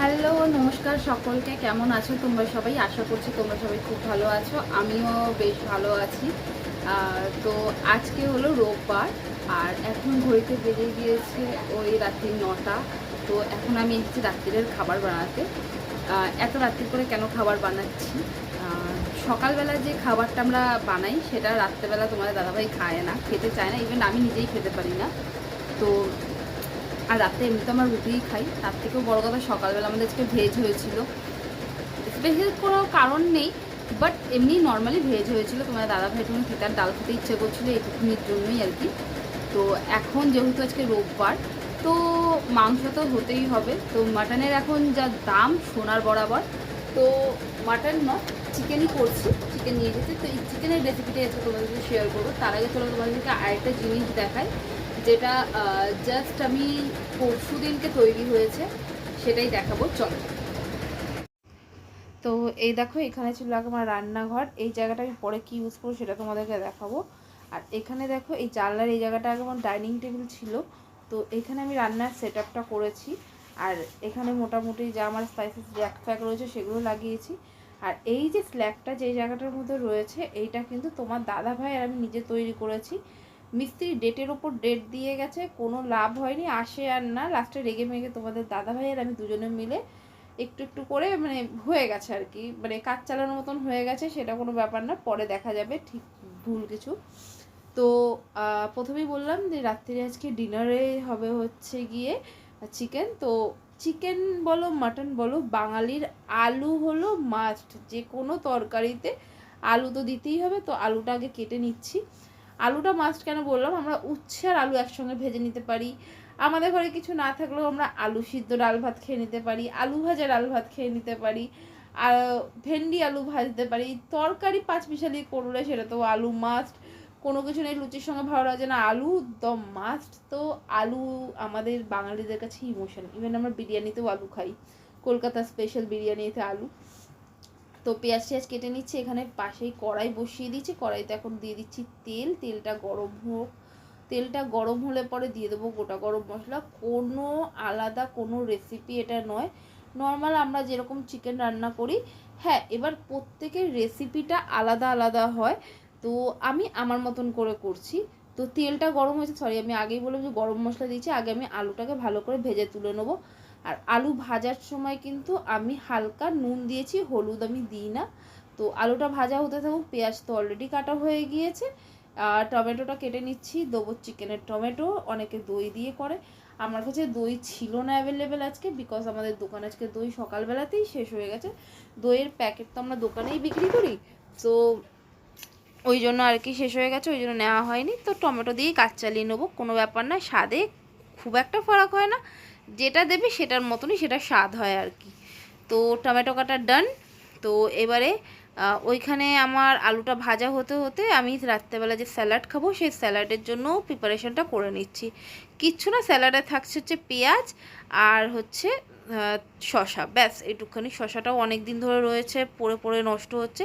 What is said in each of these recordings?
Hello, নমস্কার সকলকে। কেমন আছো তোমরা সবাই? আশা করছি তোমরা সবাই খুব ভালো আছো। আমিও বেশ ভালো আছি। তো আজকে হলো রোববার, আর এখন ঘড়িতে বেজে গিয়েছে ওই রাত্রি নটা। তো এখন আমি এসেছি রাত্রিরের খাবার বানাতে। এত রাত্রি করে কেন খাবার বানাচ্ছি? সকালবেলা যে খাবারটা আমরা বানাই, সেটা রাত্রেবেলা তোমাদের দাদাভাই খায় না, খেতে চায় না। ইভেন আমি নিজেই খেতে পারি না। তো আর রাতে এমনিতে আমার রুটিই খাই। তার থেকেও বড় কথা, সকালবেলা আমাদের আজকে ভেজ হয়েছিল। স্পেশাল কোনো কারণ নেই বাট এমনি নর্মালি ভেজ হয়েছিল। তোমার দাদা ভাই তুমি ফিতার ডাল খেতে ইচ্ছে করছিল এইটুকুনির জন্যই আর কি। তো এখন যেহেতু আজকে রোববার, তো মাংস তো হতেই হবে। তো মাটনের এখন যা দাম, সোনার বরাবর, তো মাটন নয় চিকেনই করছি চিকেন নিয়ে গেছি। তো এই চিকেনের রেসিপিটাই আজকে তোমাদেরকে শেয়ার করব। তার আগে চলো তোমাদেরকে আরেকটা জিনিস দেখাই। যেটা জাস্ট আমি পরশু দিনকে তৈরি হয়েছে, সেটাই দেখাবো, চলো। তো এই দেখো, এখানে ছিল আমার রান্নাঘর, এই জায়গাটা আমি পরে কি ইউজ করব সেটা তোমাদেরকে দেখাবো। আর এখানে দেখো, এই জানলার এই জায়গাটা আগে আমার ডাইনিং টেবিল ছিল, তো এখানে আমি রান্নার সেট করেছি। আর এখানে মোটামুটি যা আমার স্পাইসেস র্যাক ফ্যাক রয়েছে, সেগুলো লাগিয়েছি। আর এই যে স্ল্যাবটা যে জায়গাটার মধ্যে রয়েছে, এইটা কিন্তু তোমার দাদা ভাই আর আমি নিজে তৈরি করেছি। মিস্ত্রি ডেটের ওপর ডেট দিয়ে গেছে, কোনো লাভ হয়নি, আসে আর না। লাস্টে রেগে মেগে তোমাদের দাদা ভাই আর আমি দুজনে মিলে একটু একটু করে মানে হয়ে গেছে আর কি। মানে কাজ চালানোর মতন হয়ে গেছে, সেটা কোনো ব্যাপার না, পরে দেখা যাবে, ঠিক ভুল কিছু। তো প্রথমেই বললাম যে রাত্রিরে আজকে ডিনারে হবে হচ্ছে গিয়ে চিকেন। তো চিকেন বলো, মাটন বলো, বাঙালির আলু হলো মাস্ট যে কোনো তরকারিতে আলু তো দিতেই হবে। তো আলুটা আগে কেটে নিচ্ছি। আলুটা মাস্ট কেন বললাম? আমরা উচ্ছে আর আলু একসঙ্গে ভেজে নিতে পারি। আমাদের ঘরে কিছু না থাকলেও আমরা আলু সিদ্ধ ডাল ভাত খেয়ে নিতে পারি, আলু ভাজা ডাল ভাত খেয়ে নিতে পারি, আর ভেন্ডি আলু ভাজতে পারি। তরকারি পাঁচ মিশালি করলে সেটা তো আলু মাস্ট কোনো কিছু নেই, লুচির সঙ্গে ভালো লাগে না, আলু দম মাস্ট তো আলু আমাদের বাঙালিদের কাছে ইমোশন ইভেন আমরা বিরিয়ানিতেও আলু খাই। কলকাতা স্পেশাল বিরিয়ানিতে আলু। তো পেঁয়াজ টেয়াজ কেটে নিচ্ছি, এখানে পাশেই কড়াই বসিয়ে দিচ্ছি। কড়াইতে এখন দিয়ে দিচ্ছি তেল, তেলটা গরম হোক। তেলটা গরম হলে পরে দিয়ে দেবো গোটা গরম মশলা। কোনো আলাদা, কোনো রেসিপি এটা নয়। নর্মাল আমরা যেরকম চিকেন রান্না করি। হ্যাঁ এবার প্রত্যেকের রেসিপিটা আলাদা আলাদা হয়। তো আমি আমার মতন করে করছি। তো তেলটা গরম হয়েছে সরি আমি আগেই বললাম যে গরম মশলা দিয়েছি। আগে আমি আলুটাকে ভালো করে ভেজে তুলে নেব। আর আলু ভাজার সময় কিন্তু আমি হালকা নুন দিয়েছি, হলুদ আমি দিই না। তো আলুটা ভাজা হতে থাকুক, পেঁয়াজ তো অলরেডি কাটা হয়ে গিয়েছে। আর টমেটোটা কেটে নিচ্ছি, দেবো চিকেনের টমেটো, অনেকে দই দিয়ে করে। আমার কাছে দই ছিল না অ্যাভেলেবেল আজকে বিকজ আমাদের দোকান আজকে দই সকালবেলাতেই শেষ হয়ে গেছে। দইয়ের প্যাকেট তো আমরা দোকানেই বিক্রি করি। তো ওই জন্য আর কি শেষ হয়ে গেছে, ওই জন্য নেওয়া হয়নি। তো টমেটো দিয়েই কাজ চালিয়ে নেব, কোনো ব্যাপার না। স্বাদে খুব একটা ফারাক হয় না। যেটা দেবে সেটার মতনই সেটা স্বাদ হয় আর কি। তো টমেটো কাটা ডান তো এবারে ওইখানে আমার আলুটা ভাজা হতে হতে আমি রাত্রেবেলা যে স্যালাড খাব, সেই স্যালাডের জন্য প্রিপারেশনটা করে নিচ্ছি। কিচ্ছু না, স্যালাডে থাকছে হচ্ছে পেঁয়াজ আর হচ্ছে শশা ব্যাস এইটুখানি শশাটাও অনেক দিন ধরে রয়েছে, পড়ে পড়ে নষ্ট হচ্ছে।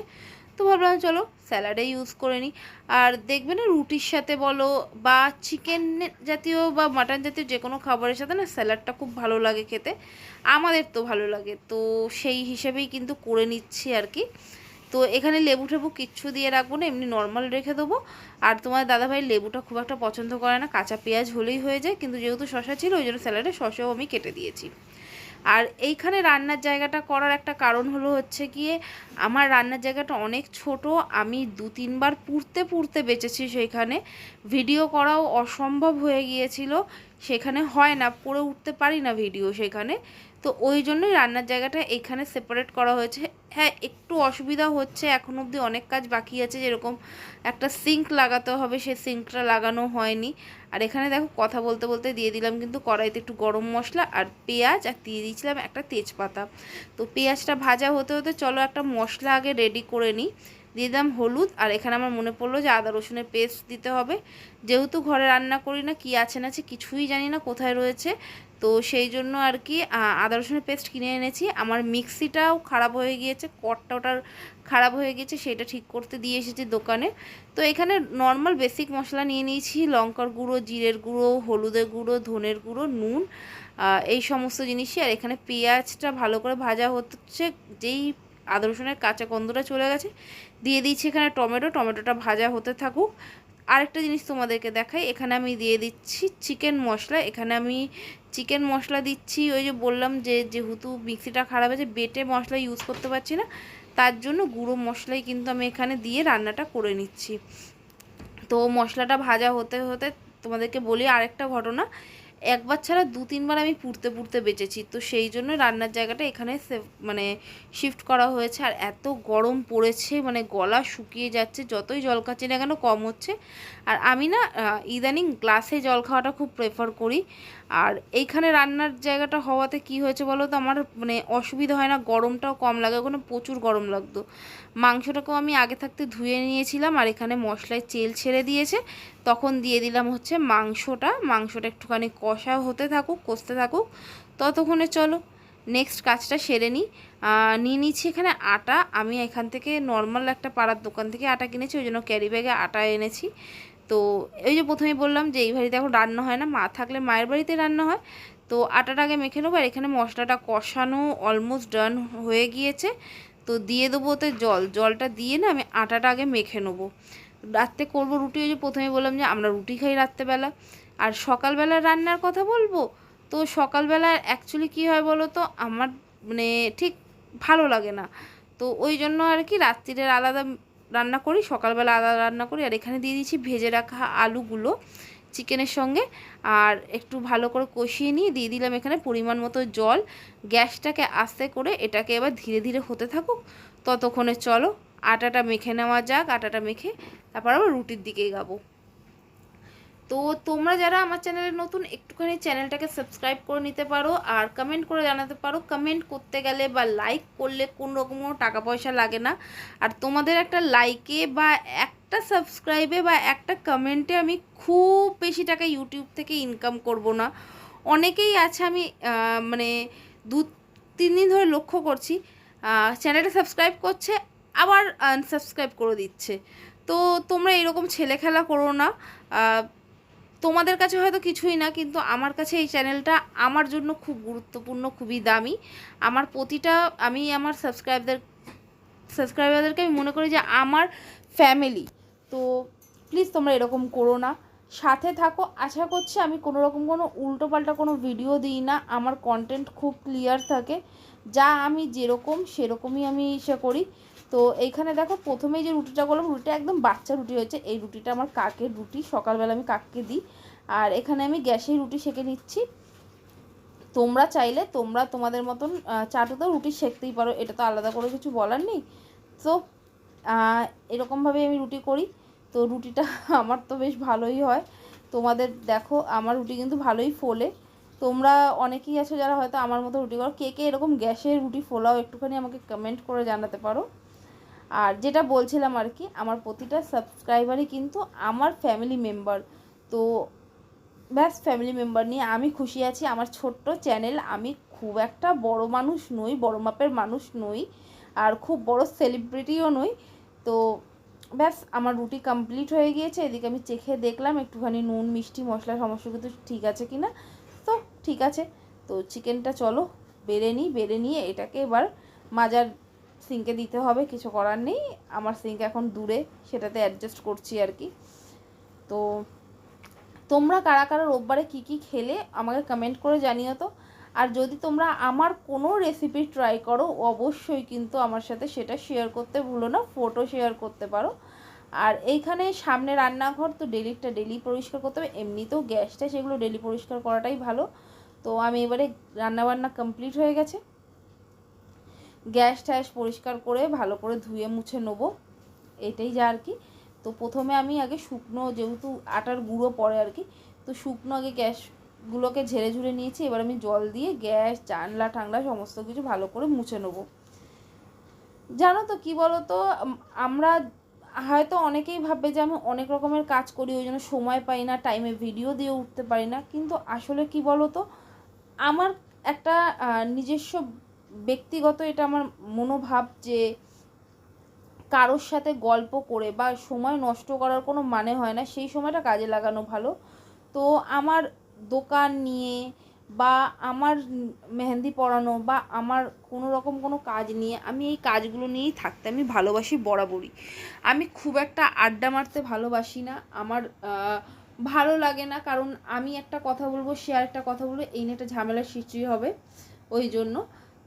তো ভাবলাম চলো স্যালাডে ইউজ করে নিই। আর দেখবে না রুটির সাথে বলো বা চিকেন জাতীয় বা মাটন জাতীয় যে কোনো খাবারের সাথে না স্যালাডটা খুব ভালো লাগে খেতে। আমাদের তো ভালো লাগে, তো সেই হিসেবেই কিন্তু করে নিচ্ছি আর কি। তো এখানে লেবু টেবু কিচ্ছু দিয়ে রাখব না, এমনি নর্মাল রেখে দেবো। আর তোমার দাদাভাই লেবুটা খুব একটা পছন্দ করে না, কাঁচা পেঁয়াজ হলেই হয়ে যায়, কিন্তু যেহেতু শশা ছিল, ওই জন্য স্যালাডে শশাও আমি কেটে দিয়েছি। আর এইখানে রান্নার জায়গাটা করার একটা কারণ হলো হচ্ছে গিয়ে আমার রান্নার জায়গাটা অনেক ছোট, আমি দু তিনবার পুড়তে পুড়তে বেঁচেছি সেইখানে। ভিডিও করাও অসম্ভব হয়ে গিয়েছিল। সেখানে হয় না, পড়ে উঠতে পারি না ভিডিও সেখানে। তো ওই জন্যই রান্নার জায়গাটা এখানে সেপারেট করা হয়েছে। হ্যাঁ একটু অসুবিধা হচ্ছে, এখন অবধি অনেক কাজ বাকি আছে। যেরকম একটা সিঙ্ক লাগাতে হবে, সেই সিঙ্কটা লাগানো হয়নি। আর এখানে দেখো কথা বলতে বলতে দিয়ে দিলাম কিন্তু কড়াইতে একটু গরম মশলা আর পেঁয়াজ, আর দিয়ে দিয়েছিলাম একটা তেজপাতা। তো পেঁয়াজটা ভাজা হতে হতে চলো একটা মশলা আগে রেডি করে নিই। দিয়ে দিলাম হলুদ। আর এখানে আমার মনে পড়ল যে আদা রসুনের পেস্ট দিতে হবে। যেহেতু ঘরে রান্না করি না, কি আছে না আছে কিছুই জানি না কোথায় রয়েছে। তো সেই জন্য আর কি আদা রসুনের পেস্ট কিনে এনেছি। আমার মিক্সিটাও খারাপ হয়ে গিয়েছে কটটা ওটার খারাপ হয়ে গিয়েছে, সেটা ঠিক করতে দিয়ে এসেছি দোকানে। তো এখানে নর্মাল বেসিক মশলা নিয়ে নিয়েছি, লঙ্কার গুঁড়ো, জিরের গুঁড়ো, হলুদের গুঁড়ো, ধনের গুঁড়ো, নুন এই সমস্ত জিনিসই। আর এখানে পেঁয়াজটা ভালো করে ভাজা হচ্ছে, যেই আদা রসুনের কাঁচা গন্ধটা চলে গেছে। দিয়ে দিচ্ছি এখানে টমেটো, টমেটোটা ভাজা হতে থাকুক। আরেকটা জিনিস তোমাদেরকে দেখাই, এখানে আমি দিয়ে দিচ্ছি চিকেন মশলা। এখানে আমি চিকেন মশলা দিচ্ছি, ওই যে বললাম যে যেহেতু মিক্সিটা খারাপ আছে, বেটে মশলা ইউজ করতে পারছি না, তার জন্য গুঁড়ো মশলাই কিন্তু আমি এখানে দিয়ে রান্নাটা করে নিচ্ছি। তো মশলাটা ভাজা হতে হতে তোমাদেরকে বলি আরেকটা ঘটনা একবার ছাড়া দু, তিনবার আমি পুড়তে পুড়তে বেঁচেছি। তো সেই জন্য রান্নার জায়গাটা এখানে মানে শিফট করা হয়েছে। আর এত গরম পড়েছে মানে গলা শুকিয়ে যাচ্ছে, যতই জল খাচ্ছি না কেন, কম হচ্ছে। আর আমি না ইদানিং গ্লাসে জল খাওয়াটা খুব প্রেফার করি। আর এইখানে রান্নার জায়গাটা হওয়াতে কি হয়েছে বলো তো? আমার মানে অসুবিধা হয় না, গরমটাও কম লাগে, ওখানে প্রচুর গরম লাগতো। মাংসটাকেও আমি আগে থাকতে ধুয়ে নিয়েছিলাম আর এখানে মশলায় তেল ছেড়ে দিয়েছে। তখন দিয়ে দিলাম হচ্ছে মাংসটা। মাংসটা একটুখানি কষা হতে থাকুক, কষতে থাকুক, ততক্ষণে চলো নেক্সট কাজটা সেরে নিই। নিয়ে নিচ্ছি এখানে আটা। আমি এখান থেকে নর্মাল একটা পাড়ার দোকান থেকে আটা কিনেছি, ওই জন্য ক্যারি ব্যাগে আটা এনেছি। তো এই যে প্রথমে বললাম যে এই বাড়িতে এখন রান্না হয় না, মা থাকলে মায়ের বাড়িতে রান্না হয়। তো আটাটা আগে মেখে নেব আর এখানে মশলাটা কষানো অলমোস্ট ডান হয়ে গিয়েছে। তো দিয়ে দেবো ওতে জল, জলটা দিয়ে না আমি আটাটা আগে মেখে নেব। রাত্রে করব রুটি, ওই যে প্রথমে বললাম যে আমরা রুটি খাই রাত্রেবেলা। আর সকালবেলা রান্নার কথা বলব? তো সকালবেলা অ্যাকচুয়ালি কী হয় বলো তো? আমার মানে ঠিক ভালো লাগে না। তো ওই জন্য আর কি রাত্রিরের আলাদা রান্না করি, সকালবেলা আদা রান্না করি, আর এখানে দিয়ে দিচ্ছি ভেজে রাখা আলুগুলো চিকেনের সঙ্গে। আর একটু ভালো করে কষিয়ে নিয়ে দিয়ে দিলাম এখানে পরিমাণ মতো জল। গ্যাসটাকে আস্তে করে এটাকে এবার ধীরে ধীরে হতে থাকুক, ততক্ষণে চলো। আটাটা মেখে নেওয়া যাক, আটাটা মেখে তারপর আবার রুটির দিকেই যাব তো তোমরা যারা আমার চ্যানেলে নতুন, একটুখানি চ্যানেলটাকে সাবস্ক্রাইব করে নিতে পারো আর কমেন্ট করে জানাতে পারো। কমেন্ট করতে গেলে বা লাইক করলে কোনো রকম টাকা পয়সা লাগে না। আর তোমাদের একটা লাইকে বা একটা সাবস্ক্রাইবে বা একটা কমেন্টে আমি খুব বেশি টাকা ইউটিউব থেকে ইনকাম করব না। অনেকেই আছে আমি মানে দু, তিন দিন ধরে লক্ষ্য করছি চ্যানেলটা সাবস্ক্রাইব করছে, আবার আনসাবস্ক্রাইব করে দিচ্ছে। তো তোমরা এরকম ছেলে খেলা করো না। তোমাদের কাছে হয়তো কিছুই না, কিন্তু আমার কাছে এই চ্যানেলটা আমার জন্য খুব গুরুত্বপূর্ণ, খুবই দামি। আমার প্রতিটা, আমি আমার সাবস্ক্রাইবদের সাবস্ক্রাইবারদেরকে আমি মনে করি যে আমার ফ্যামিলি তো প্লিজ তোমরা এরকম করো না। সাথে থাকো, আশা করছি আমি কোনো রকম কোনো উল্টোপাল্টা কোনো ভিডিও দিই না। আমার কন্টেন্ট খুব ক্লিয়ার থাকে। যা আমি যেরকম, সেরকমই আমি ইসে করি। তো এইখানে দেখো প্রথমেই যে রুটিটা করলাম রুটিটা একদম বাচ্চা রুটি হয়েছে। এই রুটিটা আমার কাকের রুটি। সকালবেলা আমি কাককে দিই। আর এখানে আমি গ্যাসেই রুটি সেঁকে নিচ্ছি। তোমরা চাইলে, তোমরা তোমাদের মতন চাটুতেও রুটি সেঁকতেই পারো। এটা তো আলাদা করে কিছু বলার নেই। তো এরকমভাবে আমি রুটি করি। তো রুটিটা আমার তো বেশ ভালোই হয়। তোমাদের দেখো, আমার রুটি কিন্তু ভালোই ফোলে। তোমরা অনেকেই আছো যারা হয়তো আমার মতো রুটি করো কে কে এরকম গ্যাসের রুটি ফোলাও, একটুখানি আমাকে কমেন্ট করে জানাতে পারো। আর যেটা বলছিলাম আর কি, আমার প্রতিটা সাবস্ক্রাইবারই কিন্তু আমার ফ্যামিলি মেম্বার তো ব্যাস ফ্যামিলি মেম্বার নিয়ে আমি খুশি আছি, আমার ছোট্ট চ্যানেল আমি খুব একটা বড় মানুষ নই, বড় মাপের মানুষ নই, আর খুব বড় সেলিব্রিটিও নই। তো ব্যাস আমার রুটি কমপ্লিট হয়ে গিয়েছে, এদিকে আমি চেখে দেখলাম, একটুখানি নুন, মিষ্টি মশলা সমস্ত কিছু ঠিক আছে কি না তো ঠিক আছে, তো চিকেনটা চলো, বেড়ে নিই, বেড়ে নিয়ে এটাকে এবার মাজার সিঙ্কে দিতে হবে, কিছু করার নেই। আমার সিঙ্ক এখন দূরে, সেটাতে অ্যাডজাস্ট করছি আর কি। তো তোমরা কারা কারা রোববারে কী কী খেলে আমাকে কমেন্ট করে জানিও তো। আর যদি তোমরা আমার কোনো রেসিপি ট্রাই করো, অবশ্যই কিন্তু আমার সাথে সেটা শেয়ার করতে ভুলো না ফটো শেয়ার করতে পারো। আর এইখানে সামনে রান্নাঘর, তো ডেলিটা ডেলি পরিষ্কার করতে হবে। এমনিতেও গ্যাসটা সেগুলো ডেলি পরিষ্কার করাটাই ভালো। তো আমি এবারে রান্নাবান্না কমপ্লিট হয়ে গেছে। গ্যাস ট্যাস পরিষ্কার করে ভালো করে ধুয়ে মুছে নেব। এটাই যা আর কি। তো প্রথমে আমি আগে শুকনো, যেহেতু আটার গুঁড়ো পড়ে আর কি, তো শুকনো আগে গ্যাসগুলোকে ঝেড়ে ঝুড়ে নিয়েছি। এবার আমি জল দিয়ে গ্যাস, জানলা টাংলা সমস্ত কিছু ভালো করে মুছে নেব। জানো তো কী বলো তো আমরা হয়তো অনেকেই ভাববে যে আমি অনেক রকমের কাজ করি, ওই জন্য সময় পাই না টাইমে ভিডিও দিয়ে উঠতে পারি না। কিন্তু আসলে কি বলো তো আমার একটা নিজস্ব ব্যক্তিগত এটা আমার মনোভাব যে কারোর সাথে গল্প করে বা সময় নষ্ট করার কোনো মানে হয় না, সেই সময়টা কাজে লাগানো ভালো। তো আমার দোকান নিয়ে বা আমার মেহেন্দি পরানো বা আমার কোনো রকম কোনো কাজ নিয়ে আমি এই কাজগুলো নিয়েই থাকতে, আমি ভালোবাসি বরাবরই। আমি খুব একটা আড্ডা মারতে ভালোবাসি না, আমার ভালো লাগে না, কারণ আমি একটা কথা বলব, সে আর একটা কথা বলব, এই নিয়ে একটা ঝামেলার সৃষ্টি হবে, ওই জন্য।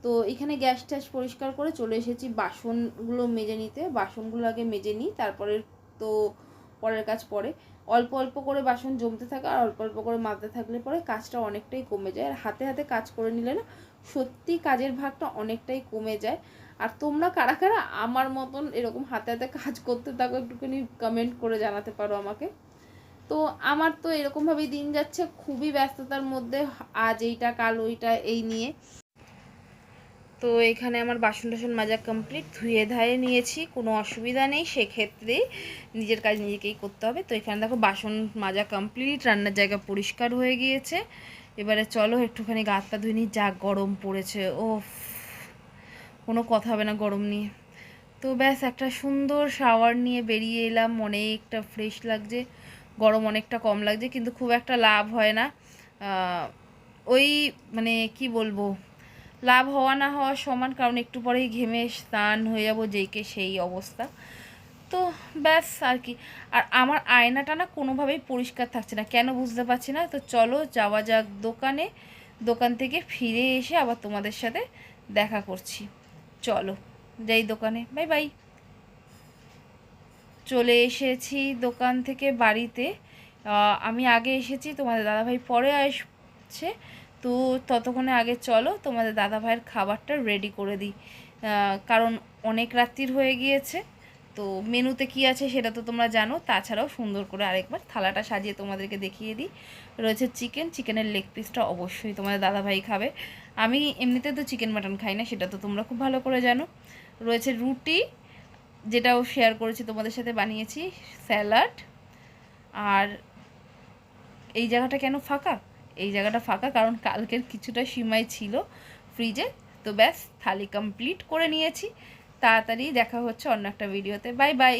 তো এখানে গ্যাস ট্যাস পরিষ্কার করে চলে এসেছি। বাসনগুলো মেজে নিতে। বাসনগুলো আগে মেজে নিই, তারপরে তো পরের কাজ পরে। অল্প অল্প করে বাসন জমতে থাকে আর অল্প অল্প করে মাজতে থাকলে পরে কাজটা অনেকটাই কমে যায়। আর হাতে হাতে কাজ করে নিলে না, সত্যি কাজের ভাগটা অনেকটাই কমে যায়। আর তোমরা কারা কারা আমার মতন এরকম হাতে হাতে কাজ করতে থাকো একটুখানি কমেন্ট করে জানাতে পারো আমাকে। তো আমার তো এরকমভাবেই দিন যাচ্ছে। খুবই ব্যস্ততার মধ্যে আজ এইটা, কাল ওইটা, এই নিয়ে। তো এখানে আমার বাসন টাসন মাজা কমপ্লিট ধুয়ে ধায়ে নিয়েছি, কোনো অসুবিধা নেই, সেক্ষেত্রে নিজের কাজ নিজেকেই করতে হবে। তো এখানে দেখো বাসন মাজা কমপ্লিট রান্নার জায়গা পরিষ্কার হয়ে গিয়েছে। এবারে চলো একটুখানি গা ধুয়ে নিই, যা গরম পড়েছে ও কোনো কথা হবে না গরম নিয়ে। তো ব্যাস, একটা সুন্দর শাওয়ার নিয়ে বেরিয়ে এলাম, অনেকটা ফ্রেশ লাগছে, গরম অনেকটা কম লাগছে, কিন্তু খুব একটা লাভ হয় না। ওই মানে কি বলব লাভ হওয়া না হওয়া সমান, কারণ একটু পরেই ঘেমে স্নান হয়ে যাব যেইকে সেই অবস্থা। তো ব্যাস আর কি। আর আমার আয়নাটা না কোনোভাবেই পরিষ্কার থাকছে না। কেন বুঝতে পারছি না। তো চলো যাওয়া যাক দোকানে। দোকান থেকে ফিরে এসে আবার তোমাদের সাথে দেখা করছি। চলো, যাই দোকানে। Bye bye. চলে এসেছি দোকান থেকে বাড়িতে। আমি আগে এসেছি, তোমাদের দাদাভাই পরে আসছে। তো ততক্ষণে আগে চলো, তোমাদের দাদাভাইয়ের খাবারটা রেডি করে দিই। কারণ অনেক রাত্রির হয়ে গিয়েছে, তো মেনুতে কি আছে সেটা তো তোমরা জানো। তাছাড়াও সুন্দর করে আরেকবার থালাটা সাজিয়ে তোমাদেরকে দেখিয়ে দিই। রয়েছে চিকেন চিকেনের লেগ পিসটা অবশ্যই তোমাদের দাদাভাই খাবে। আমি এমনিতে তো চিকেন মাটন খাই না, সেটা তো তোমরা খুব ভালো করে জানো। রয়েছে রুটি, যেটাও শেয়ার করেছি তোমাদের সাথে বানিয়েছি স্যালাড আর এই জায়গাটা কেন ফাঁকা? এই জায়গাটা ফাঁকা, কারণ কালকের কিছুটা সিমাই ছিল ফ্রিজে তো ব্যাস, থালি কমপ্লিট করে নিয়েছি। তাড়াতাড়ি দেখা হচ্ছে অন্য একটা ভিডিওতে বাই বাই